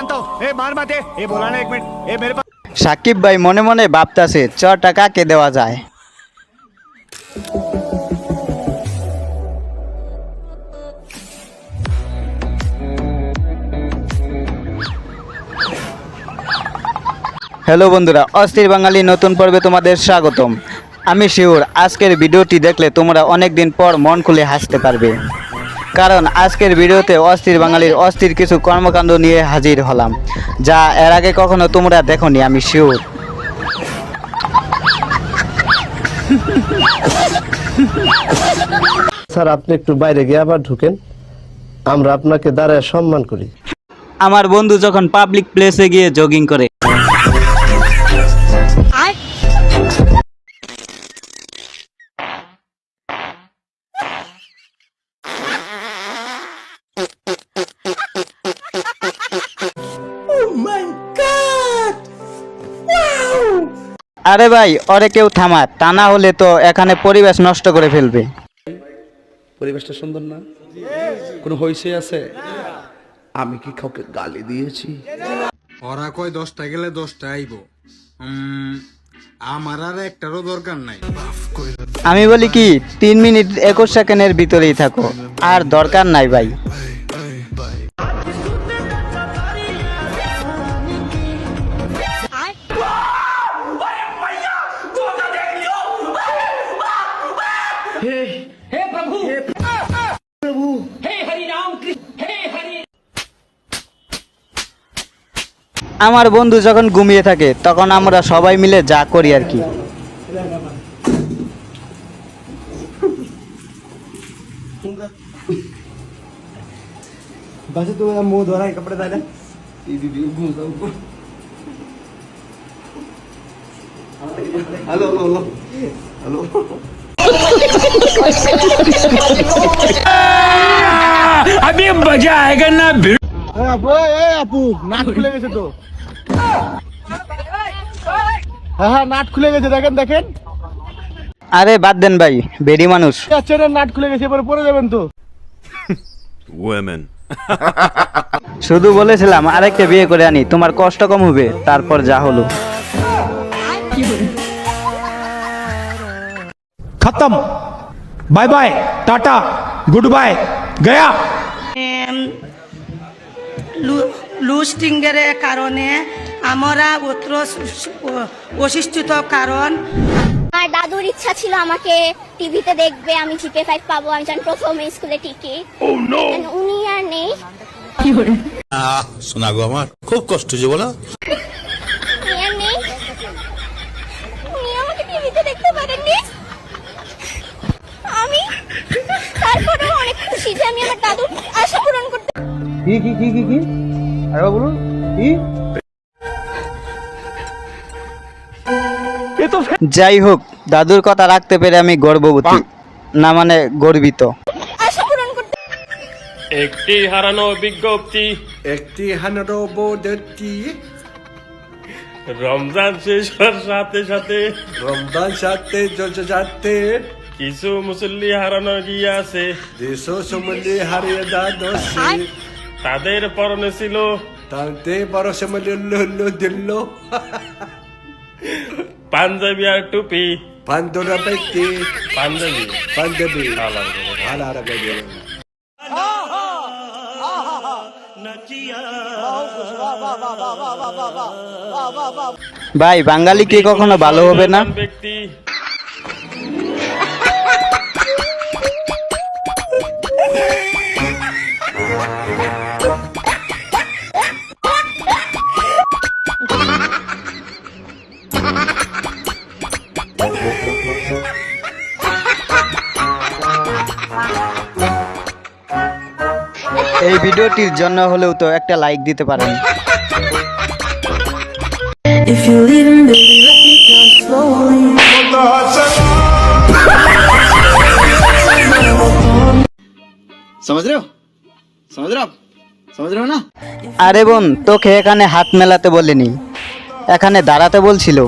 জানতো এ, মার মাতে এ বোলা না এক মিনিট। এ, মেরে সাকিব ভাই মনে মনে ভাবতেছে চ টাকা কে দেওয়া যায়? হ্যালো বন্ধুরা, অস্থির বাঙালি নতুন পর্বে তোমাদের স্বাগতম। আমি শিওর আজকের ভিডিওটি দেখলে তোমরা অনেক দিন পর মন খুলে হাসতে পারবে। কারণ আজকের ভিডিওতে অস্থির বাঙালির অস্থির কিছু কর্মকাণ্ড নিয়ে হাজির হলাম যা এর আগে কখনো তোমরা দেখোনি আমি শিওর স্যার আপনি একটু বাইরে গিয়ে আবার ঢুকেন। আমরা আপনাকে দাঁড়ায় সম্মান করি। আমার বন্ধু যখন পাবলিক প্লেসে গিয়ে জগিং করে আরে ভাই ওরে কেউ থামা তা না হলে তো এখানে পরিবেশ নষ্ট করে ফেলবে। পরিবেশটা সুন্দর না? কোনো হইসে আছে? আমি কি কাউকে গালি দিয়েছি? ওরা কয় দশটা গেলে দশটা আইব। আমার আর একটারও দরকার নাই। আমি বলি কি তিন মিনিট একুশ সেকেন্ডের ভিতরেই থাকো। আর দরকার নাই ভাই। আমার বন্ধু যখন ঘুমিয়ে থাকে তখন আমরা সবাই মিলে যা করি আর কি बस तू मेरा मुंह धो रहा है कपड़े डाले আপু নাট খুলে গেছে তো হ্যাঁ হ্যাঁ নাট খুলে গেছে দেখেন দেখেন আরে বাদ দেন ভাই বেডি মানুষ। নাট খুলে গেছে এবার পরে যাবেন তো শুধু বলেছিলাম আরেকটা বিয়ে করে আনি তোমার কষ্ট কম হবে তারপর যা হলো। খতম bye bye tata goodbye গয়া লুস্টিংয়ের কারণে আমরা অত্র অসুস্থিত কারণ আমার দাদুর ইচ্ছা ছিল আমাকে টিভিতে দেখবে আমি জিপে ফাইভ পাবো আমি যখন প্রথম স্কুলে টিকিট oh, উনি আর নেই। শোনা আমার খুব কষ্ট যে বলো। কি কি কি কি কি? আরে বলুন কি? যাই হোক দাদুর কথা রাখতে পেরে আমি গর্ববতী। না মানে গর্বিত। একটি হারানো বিজ্ঞপ্তি। একটি বোধটি রমজান শেষ হওয়ার সাথে সাথে রমদান সাথে যাতে। কিছু মুসল্লি হারানো গিয়াছে দেশ সমলি হারিয়ে দা তাদের পরনে ছিল তাতে দিল্ল পাঞ্জাবি আর টুপি। পান্দরা ব্যক্তি পাঞ্জাবি। পাঞ্জাবি। ভালো আর ভাই বাঙালি কি কখনো ভালো হবে না? ব্যক্তি এই ভিডিওটির জন্য হলেও তো একটা লাইক দিতে পারেন। If আরে বোন তোকে এখানে হাত মেলাতে বলিনি। এখানে দাঁড়াতে বলছিল।